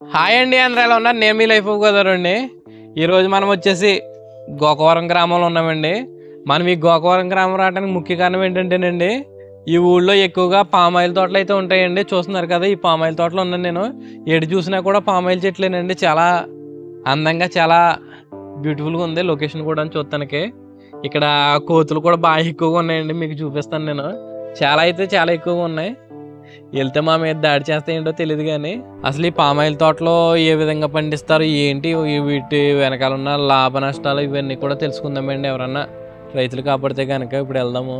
Hi అండి అందరూ ఎలా ఉన్నారు? నేను మీ లైఫ్ కుదరండి ఈరోజు మనం వచ్చేసి గోకవరం గ్రామంలో ఉన్నామండి. మనం ఈ గోకవరం గ్రామం రావడానికి ముఖ్య కారణం ఏంటంటేనండి ఈ ఊళ్ళో ఎక్కువగా పామాయిల్ తోటలు అయితే ఉంటాయండి. చూస్తున్నారు కదా ఈ పామాయిల్ తోటలో ఉన్నాను నేను. ఎటు చూసినా కూడా పామాయిల్ చెట్లేనండి. చాలా అందంగా చాలా బ్యూటిఫుల్గా ఉంది లొకేషన్ కూడా చూస్తానికి ఇక్కడ కోతులు కూడా బాగా ఎక్కువగా ఉన్నాయండి మీకు చూపిస్తాను నేను. చాలా అయితే చాలా ఎక్కువగా ఉన్నాయి. వెళ్తే మా మీద దాడి చేస్తే ఏంటో తెలియదు కానీ అసలు ఈ పామాయిల్ తోటలో ఏ విధంగా పండిస్తారు ఏంటి వీటి వెనకాల ఉన్న లాభ నష్టాలు ఇవన్నీ కూడా తెలుసుకుందామండి ఎవరన్నా. రైతులు కాపాడితే కనుక ఇప్పుడు వెళ్దాము.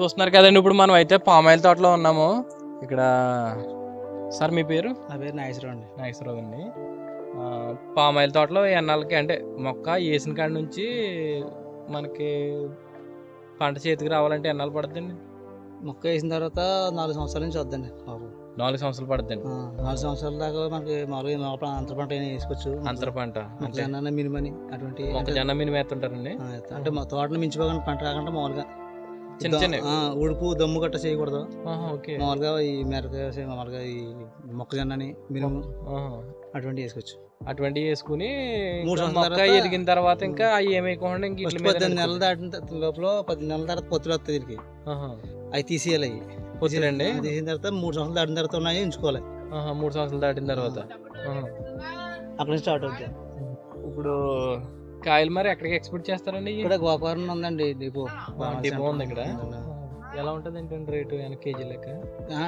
చూస్తున్నారు కదండి ఇప్పుడు మనం అయితే పామాయిల్ తోటలో ఉన్నాము. ఇక్కడ సార్ మీ పేరు? నా పేరు నాగేశ్వరరావు అండి. నాగేశ్వరరావు అండి. పామాయిల్ తోటలో ఎన్నాళ్ళకి అంటే మొక్క వేసిన కాడ నుంచి మనకి పంట చేతికి రావాలంటే ఎన్నాళ్ళు పడుతుందండి మొక్క వేసిన తర్వాత నాలుగు సంవత్సరాల నుంచి వద్దండి నాలుగు సంవత్సరాలు పడుతుందండి ఆ, నాలుగు సంవత్సరాల దాకా మనకి మామూలుగా మామూలు అంతర పంట వేసుకోవచ్చు. అంతర పంట మొక్కజొన్న మినిమని అటువంటి అంటే- మొక్కజొన్న మిని వేస్తుంటారండి. అంటే మా తోటను మించిపోకుండా పంట రాకుండా మామూలుగా చిన్న చిన్నవి. ఆ, ఉడుపు దమ్ము గట్ట చేయకూడదు. మామూలుగా ఈ మిరపకాయ మామూలుగా ఈ మొక్కజొన్నని మినుము. అటువంటి వేసుకోవచ్చు. అటువంటివి వేసుకుని మూడు సంవత్సరాల ఎదిగిన తర్వాత ఇంకా అవి ఏమైకోకుండా ఇంక పద్దెనిమిది నెలలు దాటిన లోపల పద్దెనిమిది నెలల తర్వాత పొత్తులు వస్తాయి దీనికి. అవి తీసేయాలి అవి. పొత్తులండి? తీసిన తర్వాత మూడు సంవత్సరాలు దాటిన తర్వాత ఉన్నాయి ఉంచుకోవాలి మూడు సంవత్సరాలు దాటిన తర్వాత. అక్కడ నుంచి స్టార్ట్ అవుతుంది ఇప్పుడు కాయలు మరి ఎక్కడికి ఎక్స్పోర్ట్ చేస్తారండి? ఇక్కడ గోకవరం ఉందండి డిపో. డిపో ఉంది ఇక్కడ. ఎలా ఉంటుంది ఏంటంటే రేటు ఎనభై కేజీ లెక్క?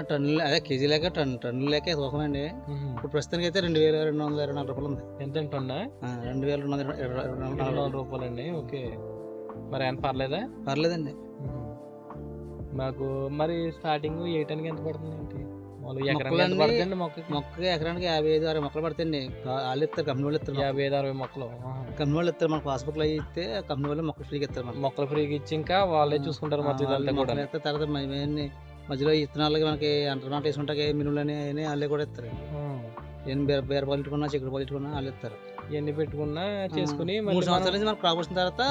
టన్నులు అదే కేజీ లెక్క టన్ టన్నుల లెక్క తూకమండి. ఇప్పుడు ప్రస్తుతానికి అయితే రెండు వేల రెండు వందల ఇరవై నాలుగు రూపాయలు ఉంది. ఎంత అంటున్నా ఆ, రెండు వేల రెండు వందల ఇరవై- నాలుగు. రూపాయలు. రూపాయలండి ఓకే. మరి ఏమైనా పర్లేదా? పర్లేదండి. మాకు మరి స్టార్టింగ్ వేయటానికి ఎంత పడుతుంది ఏంటి మొక్కకి? ఎకరానికి యాభై ఐదు అరవై మొక్కలు పడతాయండి. వాళ్ళు ఇస్తారు కంపెనీ వాళ్ళు ఇస్తారు యాభై ఐదు అరవై మొక్కలు. కంపెనీ వాళ్ళు ఇస్తారు మన పాస్బుక్లో ఇస్తే కంపెనీ వాళ్ళు మొక్కలు ఫ్రీగా ఇస్తారు మనకి. మొక్కలు ఫ్రీగా ఇచ్చి ఇంకా వాళ్ళే చూసుకుంటారు మొక్కలు ఇస్తారు తర్వాత మధ్యలో ఇత్తనాలకి మనకి అంటర్ నాట వేసుకుంటాకే మినులని అవన్నీ వాళ్ళే కూడా ఇస్తారు. ఏం బీర బీర పాలు ఇట్టుకున్నా చిక్కుడు పాలు ఇట్టుకున్నా వాళ్ళు ఇస్తారు. ఇవన్నీ పెట్టుకున్నా చేసుకుని మూడు సంవత్సరాల నుంచి మనకు క్రాప్ వచ్చిన తర్వాత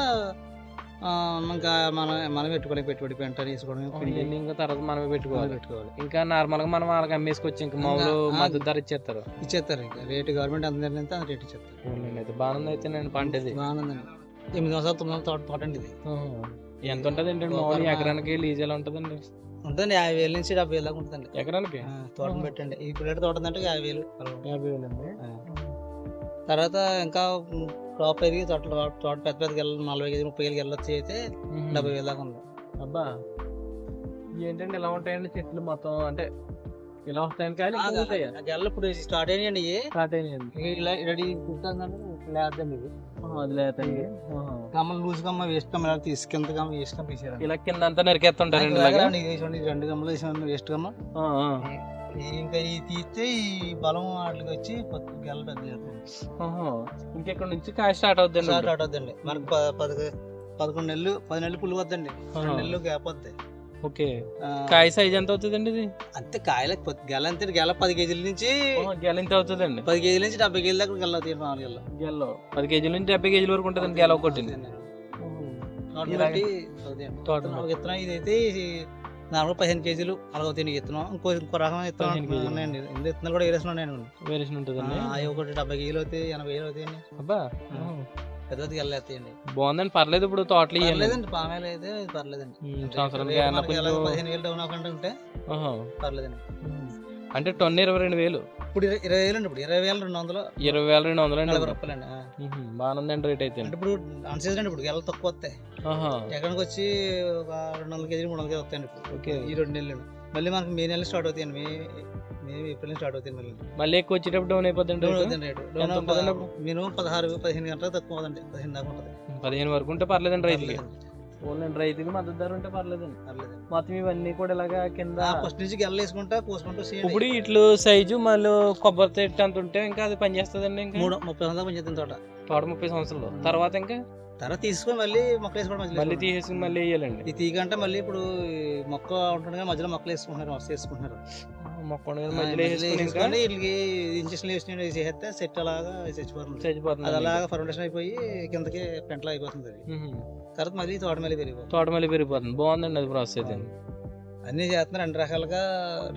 ఇంకా మనం మనం పెట్టుకోవాలి పెట్టుబడి పెంట ఇవన్నీ ఇంకా తర్వాత మనమే మనం పెట్టుకోవాలి పెట్టుకోవాలి. ఇంకా నార్మల్గా మనం వాళ్ళకి అమ్మేసుకోవచ్చు ఇంకా మామూలు మద్దతు ధర ఇచ్చేస్తారు. ఇచ్చేస్తారు ఇంకా. రేటు గవర్నమెంట్ నిర్ణయితే అంత రేట్ ఇచ్చేస్తారు. అయితే బాగుంది అయితే నేను పంట ఇది బాగుందండి ఎనిమిది సంవత్సరాలు తొమ్మిది తోట తోట అండి ఇది. ఎంత ఉంటుంది ఏంటంటే మామూలు ఎకరానికి లీజ్ ఎలా ఉంటుందండి? ఉంటుందండి యాభై వేల నుంచి డెబ్బై వేల దాకా ఉంటుందండి. ఎకరానికి? ఆ, తోటను పెట్టండి. ఈ పిల్లడి తోట ఉందంటే యాభై వేలు. యాభై వేలు అండి. తర్వాత ఇంకా క్రాప్ పెరిగి తోట తోట పెద్ద పెద్ద గెల నలభై కేజీ ముప్పై కేజీ గెలొచ్చి అయితే డెబ్బై వేల దాకా ఉంది. అబ్బా. ఏంటంటే ఇలా ఉంటాయండి చెట్లు మొత్తం? అంటే ఇలా వస్తాయని కానీ గెలలు ఇప్పుడు స్టార్ట్ అయినాయండి స్టార్ట్ అయినాయండి. ఇలా రెడీ లేదండి అది లేదండి. కమ్మలు లూజ్ కమ్మ వేస్ట్ కమ్మ ఇలా తీసి కింద కమ్మ వేస్ట్ కమ్మ ఇలా కింద అంతా నరికేస్తుంటారండి రెండు గమ్మలు వేసాను వేస్ట్ కమ్మ ఇంకా ఈ తీస్తే ఈ బలం వాటికి వచ్చి గెల పెద్ద. ఇంకెక్కడ నుంచి కాయ స్టార్ట్ అవుతుంది స్టార్ట్ అవుతుందండి మనకు పదకొ- పదకొండు నెలలు పది నెలలు పుల్లు వద్దండి. రెండు నెలలు గ్యాప్ వద్దాయి ఓకే. కాయ సైజ్ ఎంత అవుతుందండి ఇది? అంతే కాయల గెల అంతే గెల పది కేజీల నుంచి గెల ఎంత అవుతుందండి. పది కేజీల నుంచి డెబ్బై కేజీల దాకా గెల అవుతాయి మామూలు గెల. గెల్లో పది కేజీల నుంచి డెబ్బై కేజీల వరకు ఉంటుంది గెల ఒకటి విత్తనం ఇదైతే నార్మల్ పదిహేను కేజీలు అలా అవుతాయి విత్తనం ఇంకో ఇంకో రకం విత్తనం 15 కేజీలు. ఉన్నాయండి ఇందులో విత్తనాలు కూడా వేరేసిన ఉన్నాయండి వేరియేషన్ ఉంటుందండి. అవి ఒకటి డెబ్బై కేజీలు అవుతాయి ఎనభై వేలు అవుతాయండి అబ్బా. ఆ. పెద్ద పెద్ద గెల అవుతాయండి బాగుందండి. పర్లేదు ఇప్పుడు తోటలు పర్లేదండి పామాయిల్ అయితే పర్లేదండి. పదిహేను వేలు డౌన్ అవ్వకుండా ఉంటే. పర్లేదండి. అంటే టన్ను ఇరవై రెండు వేలు. ఇప్పుడు ఇరవై- వేలు అండి ఇప్పుడు ఇరవై వేలు రెండు వందలు. ఇరవై వేల రెండు వందలు అండి. నలభై రూపాయలు అండి రేట్ అయితే. అంటే ఇప్పుడు అన్సీజన్ అండి ఇప్పుడు గెలలు తక్కువ వస్తాయి. ఎక్కడికి వచ్చి ఒక రెండు వందల కేజీలు మూడు వందల కేజీలు వస్తాయండి ఇప్పుడు. ఓకే. ఈ రెండు నెలలు మళ్ళీ మనకి మే నెల స్టార్ట్ అవుతాయండి మే మే ఏప్రిల్ స్టార్ట్ అవుతాయి మళ్ళీ. మళ్ళీ ఎక్కువ వచ్చేటప్పుడు డౌన్ అయిపోతుంది డౌన్ అవుతుంది రేటు. అప్పుడు? మినిమం పదహారు పదిహేను గంటలకు తక్కువ అవుతుంది పదిహేను దాకా ఉంటుంది. పదిహేను వరకు ఉంటే పర్లేదండి పర్లేదండి. ఓన్లీ రైతుకి మద్దతు ధర ఉంటే పర్లేదండి. పర్లేదండి. మొత్తం ఇవన్నీ కూడా ఇలాగా కింద ఫస్ట్ నుంచి గెల్ల వేసుకుంటా కోసుకుంటూ చేయండి. ఇప్పుడు ఇట్లు సైజు మళ్ళీ కొబ్బరి చెట్టు అంత ఉంటే ఇంకా అది పనిచేస్తుందండి ఇంకా? మూడు ముప్పై వందల పనిచేస్తుంది తోట. తోట ముప్పై సంవత్సరాలు. తర్వాత ఇంకా? తర్వాత తీసుకొని మళ్ళీ మొక్క వేసుకోవడం మళ్ళీ వేసుకోవడం. తీసేసి మళ్ళీ వేయాలండి. ఈ తీగ అంటే మళ్ళీ ఇప్పుడు మొక్క ఉంటుండగా మధ్యలో మొక్కలు వేసుకుంటున్నారు వేసుకుంటున్నారు. మొక్క మధ్యలో మధ్యలో వేసేసుకొని ఇంకా వేసేసుకొని వీటికి ఇంజక్షన్ వేసి చేస్తే సెట్ అలాగా చచ్చిపోతుంది. చచ్చిపోతుంది అది అలాగా ఫర్మెంటేషన్ అయిపోయి కిందకి పెంటలో అయిపోతుంది అది. తర్వాత మళ్ళీ తోట మళ్ళీ పెరిగిపోతుంది. తోట మళ్ళీ పెరిగిపోతుంది. బాగుందండి అది ప్రాసెస్ అయితే. అన్ని చేస్తున్నారు. అన్ని రకాలుగా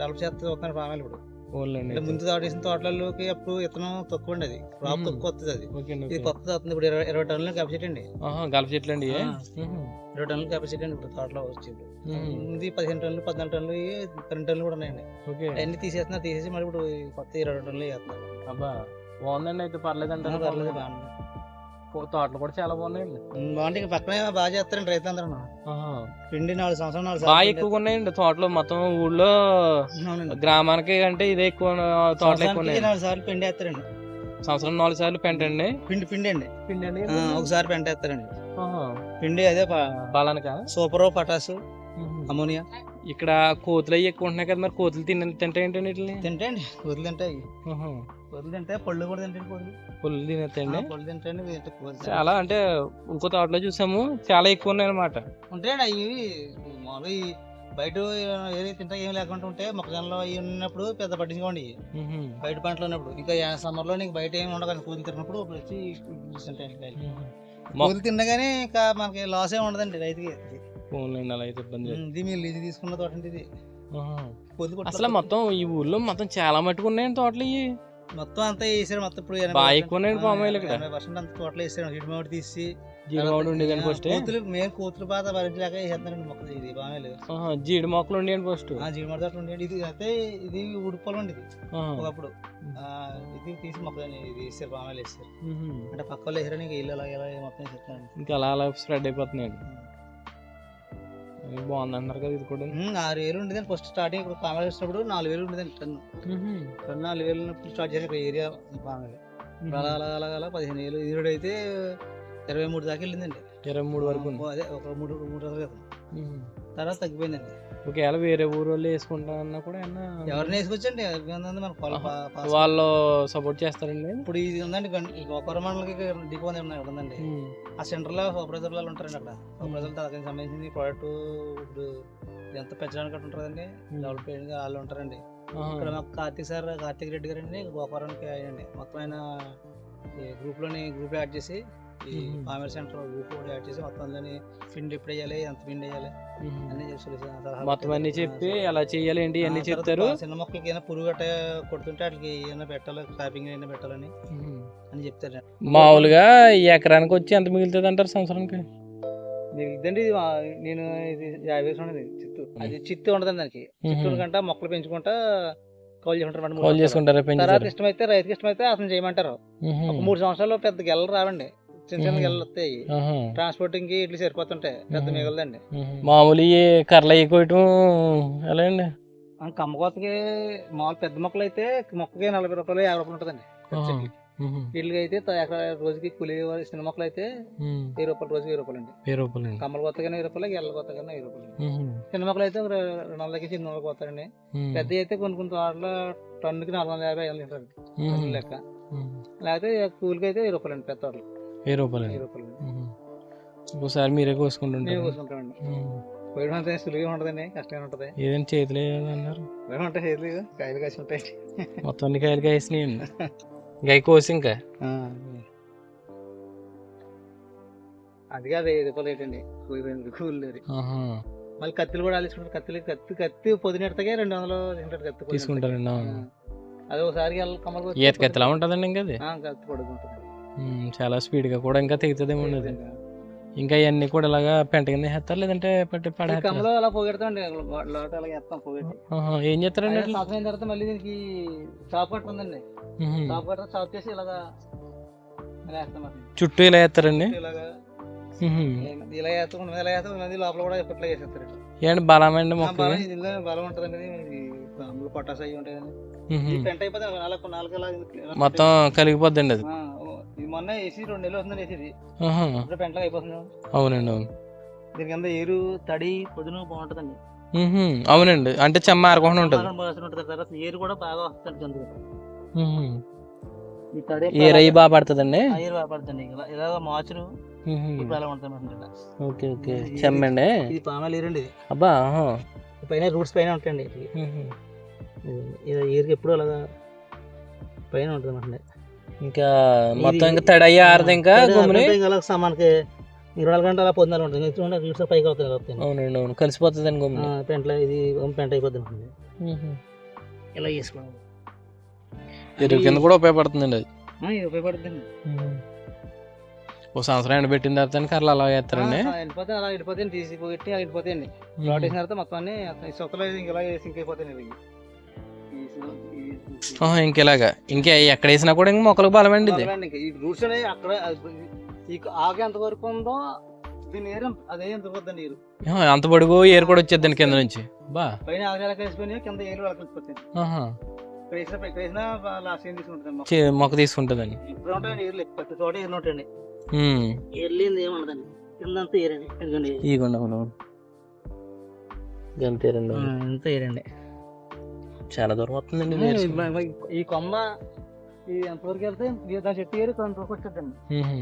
డెవలప్ చేస్తూ వస్తున్నారు ఫామాలు ఇప్పుడు. అంటే ముందు తోట వేసిన తోటలలోకి అప్పుడు విత్తనం తక్కువ ఉండేది. క్రాప్ మ్మ్. తక్కువ వస్తుంది అది. ఇది కొత్త వస్తుంది. ఇప్పుడు ఇరవై ఇరవై టన్నుల కెపాసిటీ అండి. గల్ఫ్ చెట్లు అండి. ఇరవై టన్నుల కెపాసిటీ అండి ఇప్పుడు తోటలో వచ్చింది ముందు పదిహేను టన్నులు పద్నాలుగు టన్నులు పన్నెండు టన్నులు కూడా ఉన్నాయండి. అన్ని తీసేస్తున్నారు తీసేసి మళ్ళీ ఇప్పుడు కొత్త ఇరవై టన్నులు చేస్తున్నారు అబ్బా బాగుందండి అయితే. పర్లేదు ఆ, అంటారు పర్లేదు బాగుంది. తోటలు కూడా చాలా బాగున్నాయండి. బాగుంటే పక్కనే బాగా చేస్తారండి రైతులందరూ. పిండి నాలుగు సంవత్సరాలు నాలుగు బాగా ఎక్కువగా ఉన్నాయండి తోటలు. మొత్తం ఊళ్ళో. గ్రామానికి అంటే ఇదే ఎక్కువ తోటలు ఎక్కువ ఉన్నాయి నాలుగు సార్లు పిండి వేస్తారండి. సంవత్సరం నాలుగు సార్లు పెంటండి. పిండి పిండి అండి. పిండి అండి ఒకసారి పెంట వేస్తారండి. పిండి అదే బలానిక? సూపర్ పటాసు అమోనియా ఇక్కడ కోతులు అవి ఎక్కువ ఉంటున్నాయి కదా మరి కోతులు తిన తింటాయి ఏంటండి వీటిని తింటే అండి వదిలి తింటాయి. ఆహా. వదిలి తింటే పళ్ళు కూడా తింటాయి కోతులు. పుల్లు తినేస్తాయండి? పళ్ళు తింటాయండి కోతులు. చాలా అంటే ఇంకో తోటలో చూసాము చాలా ఎక్కువ ఉన్నాయి అనమాట ఉంటాయండి అవి మామూలుగా ఈ బయట ఏది తింటా ఏం లేకుండా ఉంటే మొక్కజొన్నలో అవి ఉన్నప్పుడు పెద్ద పట్టించుకోండి. బయట పంటలు ఉన్నప్పుడు ఇంకా సమ్మర్లో నీకు బయట ఏమి ఉండదు కూతురు తిన్నప్పుడు వచ్చి తింటాయండి కాయలు. కూతురు తినగానే ఇంకా మనకి లాస్ ఏమి ఉండదండి రైతుకి. ఫోన్లండి అలా అయితే ఇబ్బంది ఇది మీరు ఇది తీసుకున్న తోట ఇది. అసలు మొత్తం ఈ ఊర్లో మొత్తం చాలా మట్టుకు ఉన్నాయండి తోటలు ఇవి మొత్తం అంతా వేసారు మొత్తం ఇప్పుడు బాగా ఎక్కువ ఉన్నాయండి పామ్ ఆయిల్ ఇక్కడ. పర్సెంట్ అంత తోటలో వేసారు తీసి. జీడిమాడు ఉండేదండి ఫస్ట్ కూతురు మేము కూతురు బాధ భరించలేక వేసేస్తున్నారండి మొక్కలు. ఇది బాగా జీడి మొక్కలు ఉండేయండి ఫస్ట్ ఆ జీడిమడ తోట ఉండేది ఇది అయితే ఇది ఉడిపోలు అండి ఇది. ఒకప్పుడు. ఇది తీసి మొక్కలు ఇది వేసారు బాగా వేసారు అంటే పక్క వాళ్ళు వేసారని ఇంకా ఇల్లు అలా ఇలా మొత్తం వేసేస్తారండి ఇంకా అలా అలా స్ప్రెడ్ అయిపోతున్నాయండి. బాగుంది అంటారు కదా ఇది కూడా. ఆరు వేలు ఉండేదండి ఫస్ట్ స్టార్టింగ్ ఇప్పుడు పామాయిల్ వేసినప్పుడు నాలుగు వేలు ఉండేదండి టన్ను. టన్ను నాలుగు వేలు ఉన్నప్పుడు స్టార్ట్ చేసిన ఏరియా పామాయిల్ ఇప్పుడు అలా అలా అలా అలా పదిహేను వేలు. ఇది అయితే ఇరవై మూడు దాకా వెళ్ళిందండి. ఇరవై మూడు వరకు. అదే ఒక మూడు మూడు రోజులు క్రితం మ్మ్. తర్వాత తగ్గిపోయిందండి. ఒకవేళ వేరే ఊరు వాళ్ళు వేసుకుంటా అన్నా కూడా ఏమన్నా ఎవరిని వేసుకొచ్చండి మన వాళ్ళు సపోర్ట్ చేస్తారండి? ఇప్పుడు ఇది ఉందండి మండలకి దిగువని ఉన్నాయి ఉందండి. ఆ సెంటర్లో సూపర్వైజర్ వాళ్ళు ఉంటారండి అక్కడ. సూపర్వైజర్ దానికి సంబంధించిన ప్రోడక్ట్ ఇప్పుడు ఎంత పెంచడానికి ఉంటుందండి డెవలప్ చేయడానికి వాళ్ళు ఉంటారండి. ఇక్కడ మాకు కార్తీక్ సార్ కార్తీక్ రెడ్డి గారు అండి గోకవరానికి అయ్యండి మొత్తం ఆయన ఈ గ్రూప్లోని గ్రూప్ యాడ్ చేసి ఈ. ఫార్మర్ సెంటర్ గ్రూప్ కూడా యాడ్ చేసి మొత్తం అందులోని పిండి ఎప్పుడు వేయాలి ఎంత పిండి వేయాలి. అన్ని సలహాలు మొత్తం అన్ని. చెప్పి ఎలా చేయాలి ఏంటి అన్ని చెప్తారు? చిన్న మొక్కలకి ఏమైనా పురుగు గట్ట కొడుతుంటే వాటికి ఏమైనా పెట్టాలి ట్రాపింగ్ ఏమైనా పెట్టాలని. అని చెప్తారు. మామూలుగా ఈ ఎకరానికి వచ్చి ఎంత మిగులుతుంది అంటారు సంవత్సరానికి? ఇదండి ఇది నేను ఇది యాభై వేలు ఉన్నది చిత్తు అది చిత్తు ఉండదండి దానికి. చిత్తు కంట మొక్కలు పెంచుకుంటా కౌలు చేసుకుంటారు కాల్. చేసుకుంటారా తర్వాత ఇష్టమైతే రైతుకి ఇష్టమైతే అతను చేయమంటారు. ఒక మూడు సంవత్సరాలు పెద్ద గెలలు రావండి. చిన్న చిన్న వస్తాయి ట్రాన్స్పోర్టింగ్కి ఇట్లా సరిపోతుంటాయి పెద్ద. మిగలదండి. మామూలు ఈ కర్రలు అవి కోయటం ఎలా అండి ఆ కమ్మకోతకి మామూలు పెద్ద మొక్కలు అయితే మొక్కకి నలభై రూపాయలు యాభై రూపాయలు ఉంటుందండి. వీళ్ళకి అయితే రోజుకి కూలి చిన్న మొక్కలు అయితే. వెయ్యి రూపాయలు రోజుకి వెయ్యి రూపాయలు అండి. వెయ్యి రూపాయలు కమ్మల కొత్త కానీ వెయ్యి రూపాయలు గెల్ల కొత్త కానీ వెయ్యి రూపాయలు. చిన్న మొక్కలు అయితే ఒక రెండు వందలకి చిన్న పోతారండి మ్మ్. పెద్ద అయితే కొన్ని కొన్ని తోటలో టన్నుకి నాలుగు వందల యాభై ఐదు వందలు. లెక్క. లేకపోతే కూలికి అయితే వెయ్యి రూపాయలు అండి పెద్ద తోటలు. వెయ్యి రూపాయలు వెయ్యి రూపాయలు. ఒకసారి మీరే కూర్చుంటామండి మ్మ్. పోయడం అంతే సులువుగా ఉంటుందండి కష్టంగా ఉంటుంది. ఏదైనా చేతిలో అన్నారు? అంటే చేతులు కాయలు కాసి ఉంటాయి. మొత్తం అన్ని కాయలు కాసినాయండి అవి కోసి ఇంకా? అది కాదు ఐదు రూపాయలు ఏంటండి? కూలి. మళ్ళీ కత్తులు కూడా ఆలోచుకుంటారు కత్తులు కత్తి కత్తి పొద్దునెడతగా రెండు వందలు తీసుకుంటారు కత్తి. తీసుకుంటారండి. అది ఒకసారి కమ్మలు ఈత కత్తిలా ఉంటుందండి ఇంకా అది? కత్తి పడుకుంటుంది మ్మ్. చాలా స్పీడ్గా కూడా ఇంకా తెగుతుందేమో ఉన్నది ఇంకా ఇవన్నీ కూడా ఇలాగా పెంట కింద వేస్తారు లేదంటే పట్టి ఈ కమ్మలో అలా పోగెడతామండి లోట అలా వేస్తాం పోగెట్టి ఆహా. ఏం చేస్తారండి అదే అట్లా? సంవత్సరం అయిన తర్వాత మళ్ళీ దీనికి చాప్ కట్ట ఉందండి మ్మ్. చాప్ కట్ట చాప్ చేసి ఇలాగా ఇలా వేస్తాం అట్లా. చుట్టూ ఇలా వేస్తారండి ఇలాగా. ఇలా వేస్తాం ఇలా వేస్తాం మంది లోపల కూడా ఇప్పట్లో వేసేస్తారు ఏంటి బలమండి ఆ, మొక్క బలం ఇందులో బలం ఉంటుందండి ఇది అందులో పొటాస్ అవి ఉంటాయండి ఈ పెంట అయిపోతే నాలుగు నాలుగు అలా ఇలా మొత్తం కలిగిపోద్దండి అది ఆ, ఇది మొన్న వేసి రెండు నెలలు వస్తుందని వేసేది ఆహా. ఇప్పుడు పెంటలో అయిపోతుంది అవునండి అవును. దీని కింద ఏరు తడి పొదును బాగుంటుందండి. అవునండి. అంటే చెమ్మ ఆరకుండా ఉంటుంది. తర్వాత ఏరు కూడా బాగా వస్తుంది రై బాగా పడుతుందండి? ఏరు బాగా పడుతుంది ఇలా. Okay okay. చెమ్మండి? ఇది పామాలు ఏరండి ఇది. అబ్బా పైన రూట్స్ పైన ఉంటాయండి ఇది. ఏరికి ఎప్పుడు అలాగా పైన ఉంటుంది ఇంకా మొత్తం ఇంకా తడి అయ్యి ఆరదు ఇంకా గుమ్మని. మనకి ఇరవై నాలుగు గంటల పొద్దున్న ఉంటుంది. చూడండి ఇటు పైకి అవుతుంది ఇలా వస్తుంది అవునండి అవును. కలిసిపోతుంది అండి గుమ్మని. పెంట్లో ఇది పెంట అయిపోద్ది ఉంటుంది ఇలా చేసుకోండి ఎరువు కింద కూడా ఉపయోగపడుతుందండి అది. ఇది ఉపయోగపడుతుంది. ఓ సంవత్సరం ఎండబెట్టిన తర్వాత కర్రలు అలా వేస్తారండి వెళ్ళిపోతే అలా వెళ్ళిపోతే తీసి పెట్టి అలా వెళ్ళిపోతాయండి వేసిన తర్వాత మొత్తం అన్ని సొక్కలు ఇంక ఇలా సింక్ అయిపోతాయి ఇవి ఈ సు- ఈ- ఆహా, ఇంకెలాగా? ఇంకా ఎక్కడ వేసినా కూడా ఇంక మొక్కలకు ఇది. మొదలండి ఇంక. ఈ రూట్స్ అనేవి అక్కడ ఈ వరకు ఉందో దీని ఏరు అదే ఎంత నీరు అంత పొడుగు ఏరు కూడా వచ్చేద్దండి కింద నుంచి. బా. పైన కలిసిపోయి కింద ఏరు వాళ్ళకి మొక్క. తీసుకుంటుందండి. ఇదిగోండి. ఎంత ఏరండి. చాలా దూరం వస్తుందండి ఈ- కొమ్మ ఈ ఎంతవరకు వెళ్తే దాని చెట్టు ఏరి కొంతవరకు వచ్చేద్దండి. ఉహు.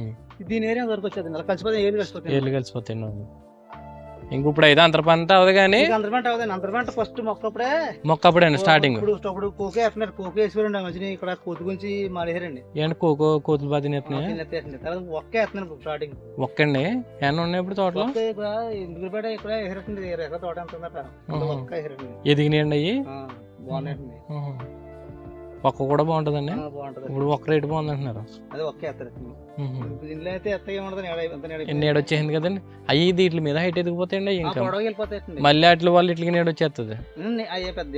దీని ఏరియా వరకు వచ్చేది అలా కలిసిపోతే ఏరి కలిసిపోతుంది ఏళ్ళు కలిసిపోతాయండి. అవును. ఇంక ఇప్పుడు అయితే అంతర పంట అవదు కానీ అంతరపంట అవుతుంది అంతరపంట ఫస్ట్ మొక్క అప్పుడే మొక్క అప్పుడండి స్టార్టింగ్ ఇప్పుడు ఇప్పుడు కోకే వేస్తున్నారు కోకే వేసుకోరండి మంచి ఇక్కడ కోతి గురించి మానేసారండి ఏంటి కోకో కోతులు బాధ తర్వాత ఒక్క వేస్తున్నారు స్టార్టింగ్ ఒక్కండి. ఏమన్నా ఉన్నాయి ఇప్పుడు తోటలో? ఒక్క ఇక్కడ ఎక్కడ తోట ఎంత వేసేటండి ఎదిగినాయండి అయ్యి? బాగున్నాయండి. ఒక్క కూడా బాగుంటుందండి బాగుంటది ఇప్పుడు ఒక్క రేటు బాగుంది అంటున్నారు అదే ఒక్క. దీనిలో అయితే ఎత్త నీడ ఎన్ని ఏడు వచ్చేసింది కదండి అయ్యి వీటి మీద హైట్ ఎదిగిపోతాయండి ఇంకా మళ్ళీ అట్ల వాళ్ళు ఇట్లకి నేడు వచ్చేస్తుంది అయ్యే పెద్ద.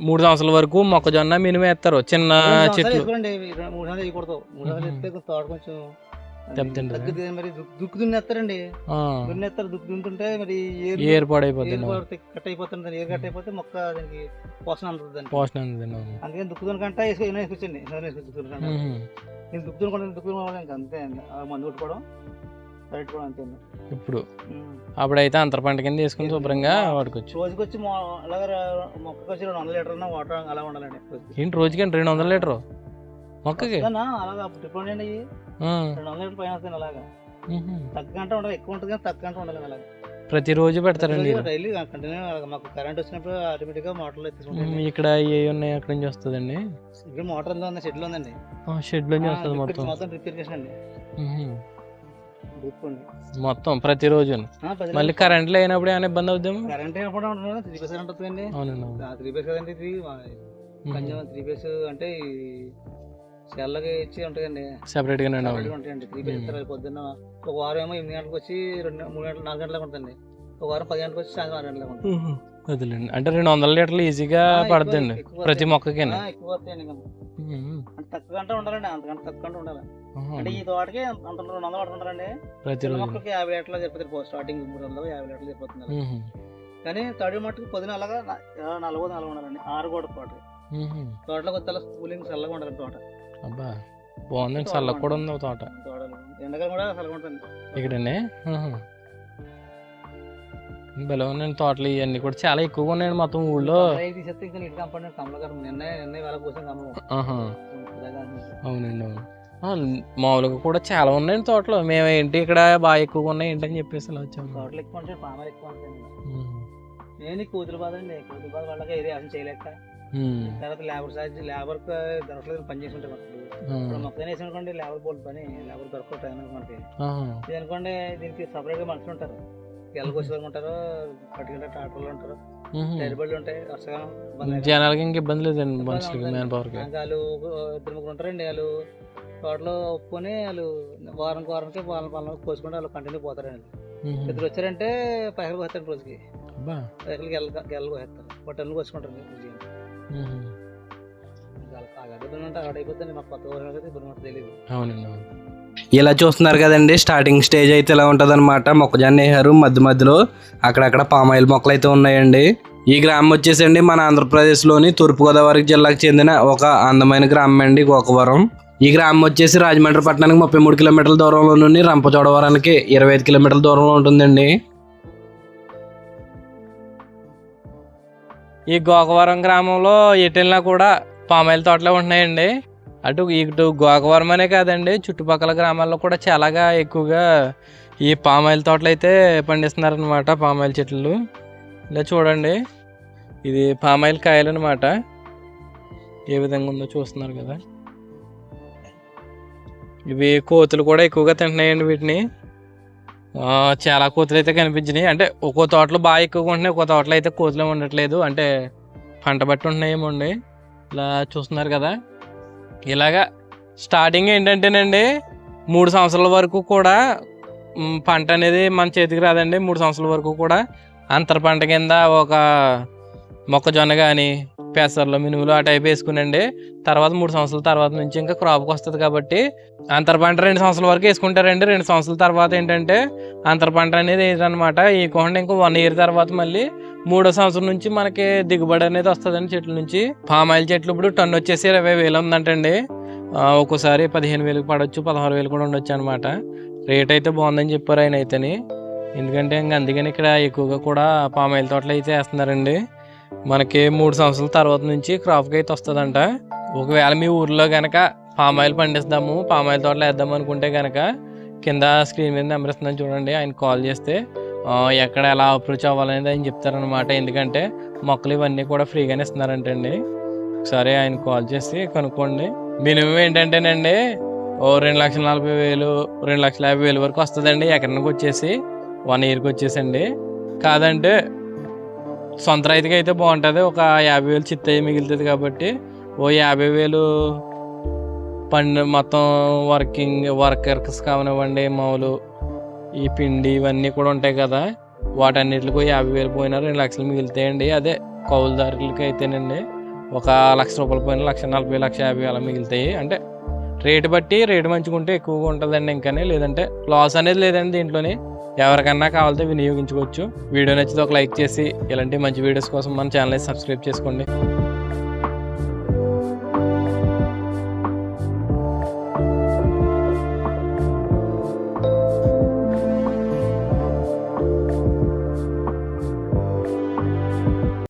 మూడు సంవత్సరాల వరకు మొక్కజొన్న మినిమం వేస్తారు చిన్న చెట్లు మూడు సంవత్సరాలు వేయకూడదు మూడు సంవత్సరాలు మ్మ్. వేస్తే తోట కొంచెం? తగ్గుతుంది మరి దుక్కు దున్నేస్తారండి దున్నేస్తారు దుక్కు దున్నుతుంటే మరి ఏరు ఏరు పాడైపోతుంది ఏరు పడితే కట్ అయిపోతుంది ఏరు కట్ అయిపోతే మొక్క దానికి పోషణ అందుతుంది పోషణ అందుతుంది. అందుకని దుక్కు దున్నకంటే వేసుకొచ్చండి. నేను దుక్కు దున్నుకుంటే దుక్కు దున్నుకోవడం ఇంకా అంతే అండి. మందు కొట్టుకోవడం అంతే ఇప్పుడు. అప్పుడైతే అంతర పంట కింద వేసుకుని శుభ్రంగా వాడుకోవచ్చు. రోజుకి వచ్చి అలాగే మొక్కకి వచ్చి రెండు వందల లీటర్ వాటర్ అలా ఉండాలండి. ఏంటి రోజుకి రెండు వందల లీటరు? మొక్కకి? అలాగా డిపెండ్ అండి రెండు వందల పైన వస్తుంది అలాగా. ఉహు. తగ్గంటే ఉండదు ఎక్కువ ఉంటుంది కానీ తగ్గంటే ఉండాలి అలాగా. ప్రతిరోజు పెడతారండి నీరు. డైలీ కంటిన్యూ మాకు కరెంట్ వచ్చినప్పుడు ఆటోమేటిక్గా మోటార్లు ఎత్తుకుంటాం ఇక్కడ ఏ ఉన్నాయి అక్కడి నుంచి వస్తుందండి. ఇక్కడ మోటార్ ఎంత ఉంది షెడ్లో ఉందండి. షెడ్ నుంచి వస్తుంది మొత్తం. మొత్తం ఇరిగేషన్ అండి. మొత్తం ప్రతిరోజు ఆ, పది మళ్ళీ కరెంట్ లేనప్పుడు ఏమైనా ఇబ్బంది అవుద్దాము? కరెంట్ ఉంటుంది త్రీ పర్సెంట్ ఉంటుందండి అవునండి అవును. త్రీ పర్సెంట్ ఇది ఉహు. కొంచెం త్రీ పర్స్ అంటే సెల్లకి ఇచ్చి ఉంటాయండి. సెపరేట్ గానే గా ఉంటాయండి. త్రీ. ఇస్తారు పొద్దున్న ఒక వారం ఏమో ఎనిమిది గంటలకు వచ్చి రెండు మూడు గంటలు నాలుగు గంటలకు ఉంటుంది ఒక వారం పది గంటలకు వచ్చి సాయంత్రం ఆరు గంటలకు ఉంటుంది. వదిలేండి అంటే రెండు వందల లీటర్లు ఈజీగా ఎక్కువ ప్రతి. మొక్కకి ఎక్కువ వస్తాయండి. అంటే తక్కువ గంట ఉండాలండి. అంతకంటే తక్కువ గంట ఉండాలి. అంటే ఈ తోటకి అంత రెండు వందలు పడుతుంటారండి చిన్న ప్రతిరోజు మొక్కలకి యాభై లీటర్లు సరిపోతుంది స్టార్టింగ్ మూడు వందలు యాభై లీటర్లు. ఉహు. కానీ తడి మట్టుకు పొద్దున అలాగా నలభై నలభై ఉండాలండి. ఆరు కూడా తోట. తోటలో కొత్త కూలింగ్ చల్లగా ఉండాలి తోట. అబ్బా బాగుందండి చల్లగా కూడా ఉంది తోట. ఎండకాలం కూడా చల్లగా ఉంటుంది. ఇక్కడండి? ఉహు. భలే ఉన్నాయండి తోటలు. ఇవన్నీ కూడా చాలా ఎక్కువగా ఉన్నాయండి మొత్తం ఊళ్ళో. అవునండి అవును. మామూలుగా కూడా చాలా ఉన్నాయండి తోటలు. మేము ఏంటి ఇక్కడ బాగా ఎక్కువగా ఉన్నాయి ఏంటని చెప్పేసి ఇలా వచ్చాము. తోటలు ఎక్కువ ఉంటాయి పామాలు ఎక్కువ ఉంటాయి. నేను కూతురు బాధ అండి కూతురు బాధ వాళ్ళకి ఏది అసలు చేయలేక. తర్వాత లేబర్ ఛార్జ్ లేబర్ దొరకలేదు పని చేసి ఉంటాయి మాకు ఇప్పుడు ఆ. మొక్కనే వేసి అనుకోండి లేబర్ బోల్డ్ పని లేబర్ దొరకవు టైం మనకి. ఇది అనుకోండి దీనికి సపరేట్గా మనుషులు ఉంటారు ఎల్లకొచ్చి వాళ్ళు ఉంటారు పట్టుకుంటే ట్రాక్టర్లు ఉంటారు ఉహు. టైర్ బళ్ళు ఉంటాయి వర్షకాలం. జనాలకి ఇంక ఇబ్బంది లేదండి మనుషులకి. మ్యాన్ పవర్కి ఇంకా వాళ్ళు ఒక- ఇద్దరు ముగ్గురు ఉంటారండి వాళ్ళు తోటలో ఒప్పుకొని వాళ్ళు వారానికి వారానికి వాళ్ళ వాళ్ళ కోసుకుంటే వాళ్ళు కంటిన్యూ పోతారండి. ఇద్దరు వచ్చారంటే పైసలు పోతారు రోజుకి. పైసలు గెల గెలలు పోతారు బట్టలు కోసుకుంటారు అవునండి ఇలా చూస్తున్నారు కదండి స్టార్టింగ్ స్టేజ్ అయితే ఇలా ఉంటుంది అనమాట మొక్కజొన్న వేసారు మధ్య మధ్యలో అక్కడక్కడ పామాయిల్ మొక్కలు అయితే ఉన్నాయండి. ఈ గ్రామం వచ్చేసండి మన ఆంధ్రప్రదేశ్లోని తూర్పుగోదావరి జిల్లాకు చెందిన ఒక అందమైన గ్రామం అండి గోకవరం. ఈ గ్రామం వచ్చేసి రాజమండ్రి పట్టణానికి ముప్పై మూడు కిలోమీటర్ల దూరంలో నుండి రంపచోడవరానికి ఇరవై ఐదు కిలోమీటర్ల దూరంలో ఉంటుందండి. ఈ గోకవరం గ్రామంలో ఎటెళ్ళినా కూడా పామాయిల్ తోటలే ఉంటున్నాయండి. అటు ఇటు గోకవరం అనే కాదండి చుట్టుపక్కల గ్రామాల్లో కూడా చాలాగా ఎక్కువగా ఈ పామాయిల్ తోటలు అయితే పండిస్తున్నారనమాట పామాయిల్ చెట్లు. ఇలా చూడండి ఇది పామాయిల్ కాయలు అనమాట ఏ విధంగా ఉందో చూస్తున్నారు కదా. ఇవి కోతులు కూడా ఎక్కువగా తింటున్నాయండి వీటిని. చాలా కోతులు అయితే కనిపించినాయి. అంటే ఒక్కో తోటలో బాగా ఎక్కువగా ఉంటున్నాయి ఒక్కో తోటలో అయితే కోతులు ఉండట్లేదు. అంటే పంట బట్టి ఉంటున్నాయేమో అండి ఇలా చూస్తున్నారు కదా. ఇలాగా స్టార్టింగ్ ఏంటంటేనండి మూడు సంవత్సరాల వరకు కూడా పంట అనేది మన చేతికి రాదండి. మూడు సంవత్సరాల వరకు కూడా అంతర పంట కింద ఒక మొక్కజొన్న కానీ పెసర్లు మినుములు ఆ టైప్ వేసుకునండి. తర్వాత మూడు సంవత్సరాల తర్వాత నుంచి ఇంకా క్రాప్కి వస్తుంది కాబట్టి అంతర పంట రెండు సంవత్సరాల వరకు వేసుకుంటారండి. రెండు సంవత్సరాల తర్వాత ఏంటంటే అంతర పంట అనేది ఏంటనమాట ఈ కొండ ఇంకో వన్ ఇయర్ తర్వాత మళ్ళీ మూడో సంవత్సరం నుంచి మనకి దిగుబడి అనేది వస్తుందండి చెట్ల నుంచి. పామ్ ఆయిల్ చెట్లు ఇప్పుడు టన్ వచ్చేసి ఇరవై వేలు ఉందంటండి. ఒక్కోసారి పదిహేను వేలకు పడవచ్చు పదహారు వేలు కూడా ఉండొచ్చు అనమాట రేట్ అయితే బాగుందని చెప్పారు ఆయన అయితేని. ఎందుకంటే ఇంకా అందుకని ఇక్కడ ఎక్కువగా కూడా పామాయిల్ తోటలు అయితే వేస్తున్నారండి. మనకి మూడు సంవత్సరాల తర్వాత నుంచి క్రాప్కి అయితే వస్తుందంట. ఒకవేళ మీ ఊర్లో కనుక పామాయిల్ పండిస్తాము పామాయిల్ తోటలు వేద్దాం అనుకుంటే కనుక కింద స్క్రీన్ మీద నెంబర్ ఇస్తున్నాను చూడండి ఆయన కాల్ చేస్తే ఎక్కడ ఎలా అప్రోచ్ అవ్వాలనేది ఆయన చెప్తారనమాట ఎందుకంటే మొక్కలు ఇవన్నీ కూడా ఫ్రీగానే ఇస్తున్నారంటండి. ఒకసారి ఆయన కాల్ చేసి కనుక్కోండి. మినిమం ఏంటంటేనండి ఓ రెండు లక్షల నలభై వేలు రెండు లక్షల యాభై వేలు వరకు వస్తుందండి ఎకరానికి వచ్చేసి వన్ ఇయర్కి వచ్చేసండి. కాదంటే సొంత రైతుకి అయితే బాగుంటుంది. ఒక యాభై వేలు చిత్తయ్య మిగులుతుంది కాబట్టి ఓ యాభై వేలు పండు మొత్తం వర్కింగ్ వర్కర్స్ కావనివ్వండి మామూలు ఈ పిండి ఇవన్నీ కూడా ఉంటాయి కదా వాటన్నిటికి యాభై వేలు పోయినా రెండు లక్షలు మిగులుతాయండి. అదే కౌలుదారులకి అయితేనండి ఒక లక్ష రూపాయలు పోయినా లక్ష నలభై లక్ష యాభై అలా మిగులుతాయి. అంటే రేటు బట్టి రేటు మంచిగుంటే ఎక్కువగా ఉంటుందండి ఇంకానే. లేదంటే లాస్ అనేది లేదండి దీంట్లోని. ఎవరికన్నా కావాలితే వినియోగించుకోవచ్చు. వీడియో నచ్చితే ఒక లైక్ చేసి ఇలాంటి మంచి వీడియోస్ కోసం మన ఛానల్ సబ్స్క్రైబ్ చేసుకోండి.